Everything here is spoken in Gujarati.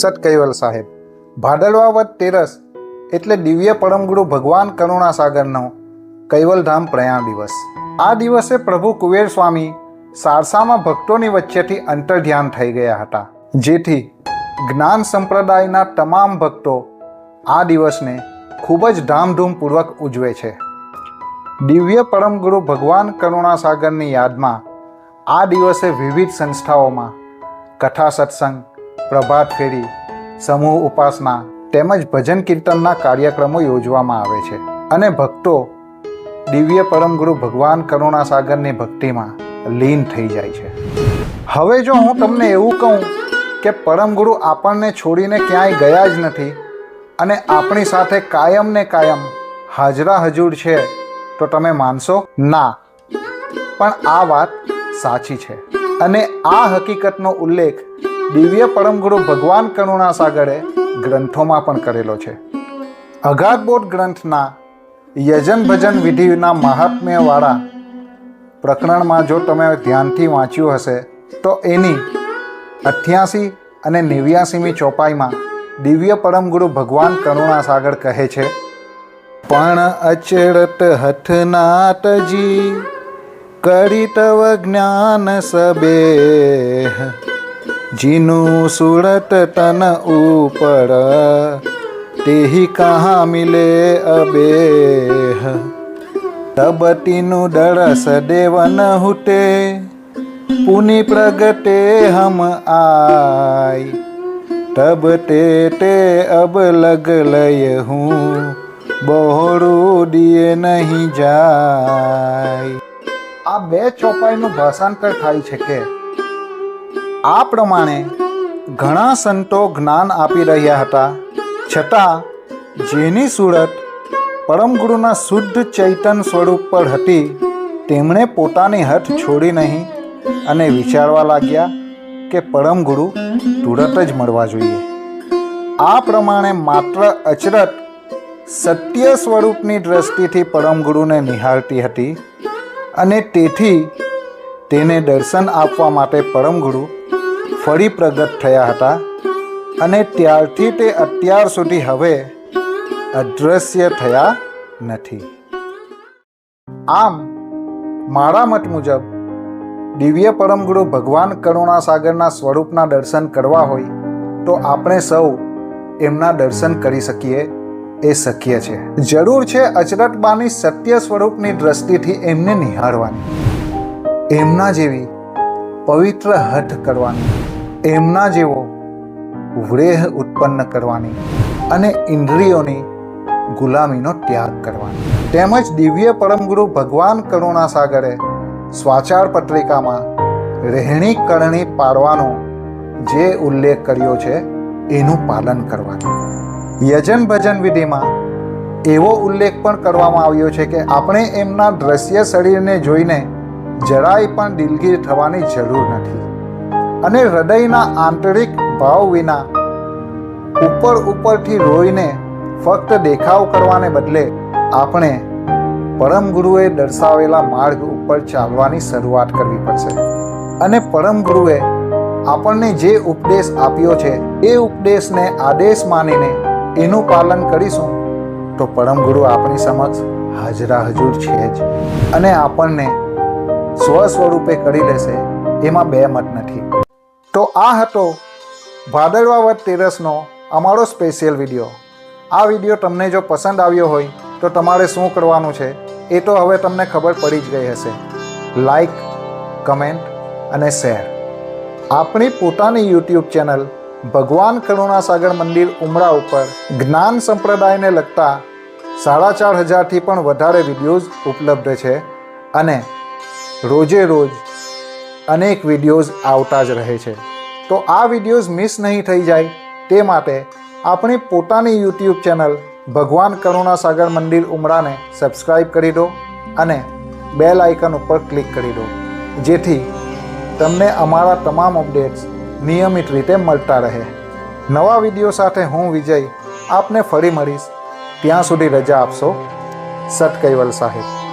સત કૈવલ સાહેબ. ભાદરવા તેરસ એટલે દિવ્ય પરમગુરુ ભગવાન કરુણાસાગરનો કૈવલધામ પ્રયાણ દિવસ. આ દિવસે પ્રભુ કુબેર સ્વામી સારસામાં ભક્તોની વચ્ચેથી અંતર્ધ્યાન થઈ ગયા હતા. જેથી જ્ઞાન સંપ્રદાયના તમામ ભક્તો આ દિવસને ખૂબ જ ધામધૂમપૂર્વક ઉજવે છે. દિવ્ય પરમગુરુ ભગવાન કરુણાસાગરની યાદમાં આ દિવસે વિવિધ સંસ્થાઓમાં કથા સત્સંગ પ્રભાત ફેરી, સમૂહ ઉપાસના તેમજ ભજન કીર્તનના કાર્યક્રમો યોજવામાં આવે છે. અને ભક્તો દિવ્ય પરમગુરુ ભગવાન કરુણાસાગરની ભક્તિમાં લીન થઈ જાય છે. હવે જો હું તમને એવું કહું કે પરમગુરુ આપણને છોડીને ક્યાંય ગયા જ નથી અને આપણી સાથે કાયમ ને કાયમ હાજરા હજુર છે, તો તમે માનશો? ના. પણ આ વાત સાચી છે. અને આ હકીકતનો ઉલ્લેખ દિવ્ય પરમગુરુ ભગવાન કરુણાસાગરે ગ્રંથોમાં પણ કરેલો છે. અઘાતબોધ ગ્રંથના યજન ભજન વિધિના મહાત્મ્યવાળા પ્રકરણમાં જો તમે ધ્યાનથી વાંચ્યું હશે, તો એની અઠ્યાસી અને નેવ્યાસીમી ચોપાઈમાં દિવ્ય પરમગુરુ ભગવાન કરુણાસાગર કહે છે, પણ અચરત હઠનાટજી કરી તવ જ્ઞાન સબે જીનું સુરત તન ઉપર, તેહી કહા મિલે અબે તબતીનું દરસ દેવન હુટે, પુનિ પ્રગટે હમ આય તબ તે તે અબ લગ લય હું, બહોળું દિયે નહીં જાય. આ બે ચોપાઈનું ભાષાંતર થાય છે કે આ પ્રમાણે ઘણા સંતો જ્ઞાન આપી રહ્યા હતા. છતાં, જેની સુરત પરમગુરુના શુદ્ધ ચૈતન સ્વરૂપ પર હતી, તેમણે પોતાની હઠ છોડી નહીં અને વિચારવા લાગ્યા કે પરમગુરુ તુરત જ મળવા જોઈએ. આ પ્રમાણે માત્ર અચરત સત્ય સ્વરૂપની દ્રષ્ટિથી પરમગુરુને નિહાળતી હતી અને તેથી તેને દર્શન આપવા માટે પરમગુરુ ફરી પ્રગટ થયા હતા અને ત્યારથી તે અત્યાર સુધી હવે અદ્રશ્ય થયા નથી. આમ મારા મત મુજબ, દિવ્ય પરમગુરુ ભગવાન કરુણાસાગરના સ્વરૂપના દર્શન કરવા હોય, તો આપણે સૌ એમના દર્શન કરી શકીએ એ શક્ય છે. જરૂર છે અચરતબાની સત્ય સ્વરૂપની દ્રષ્ટિથી એમને નિહાળવાની, એમના જેવી પવિત્ર હઠ કરવાની. એમના જેવો વ્રેહ ઉત્પન્ન કરવાની અને ઇન્દ્રિયોની ગુલામીનો ત્યાગ કરવાનો. તેમજ દિવ્ય પરમગુરુ ભગવાન કરુણાસાગરે સ્વાચાર પત્રિકામાં રહેણી કરણી પાડવાનો જે ઉલ્લેખ કર્યો છે, એનું પાલન કરવાનું. યજન ભજન વિધિમાં એવો ઉલ્લેખ પણ કરવામાં આવ્યો છે કે આપણે એમના દ્રશ્ય શરીરને જોઈને જરાય પણ દિલગીર થવાની જરૂર નથી. અને હૃદયના આંતરિક ભાવ વિના ઉપર ઉપરથી રોઈને ફક્ત દેખાવ કરવાને બદલે આપણે પરમ ગુરુએ દર્શાવેલા માર્ગ ઉપર ચાલવાની શરૂઆત કરવી પડશે. અને પરમ ગુરુએ આપણને જે ઉપદેશ આપ્યો છે, એ ઉપદેશને આદેશ માનીને એનું પાલન કરીશું, તો પરમ ગુરુ આપણી સમક્ષ હાજરા હજુર છે જ. અને આપણને સ્વ સ્વરૂપે કરી લેશે, એમાં બે મત નથી. તો આ હતો ભાદરવા વદ તેરસનો અમારો સ્પેશિયલ વીડિયો આ વીડિયો તમને જો પસંદ આવ્યો હોય તો તમારે શું કરવાનું છે એ તો હવે તમને ખબર પડી જ ગઈ હશે. લાઈક કમેન્ટ અને શેર આપણી પોતાની યુટ્યુબ ચેનલ ભગવાન કરુણાસાગર મંદિર ઉમરા ઉપર જ્ઞાન સંપ્રદાયને લગતા સાડા ચાર હજારથી પણ વધારે વિડીયોઝ ઉપલબ્ધ છે અને રોજે રોજ અનેક વિડીયોઝ આવતા જ રહે છે. તો આ વિડીયોઝ મિસ નહીં થઈ જાય તે માટે આપણી પોતાની યુટ્યુબ ચેનલ ભગવાન કરુણાસાગર મંદિર ઉમરાને સબસ્ક્રાઈબ કરી દો અને બેલ આઇકન ઉપર ક્લિક કરી દો. જેથી તમને અમારા તમામ અપડેટ્સ નિયમિત રીતે મળતા રહે. નવા વીડિયો સાથે હું વિજય આપને ફરી મળીશ. ત્યાં સુધી રજા આપશો. સત કૈવલ સાહેબ.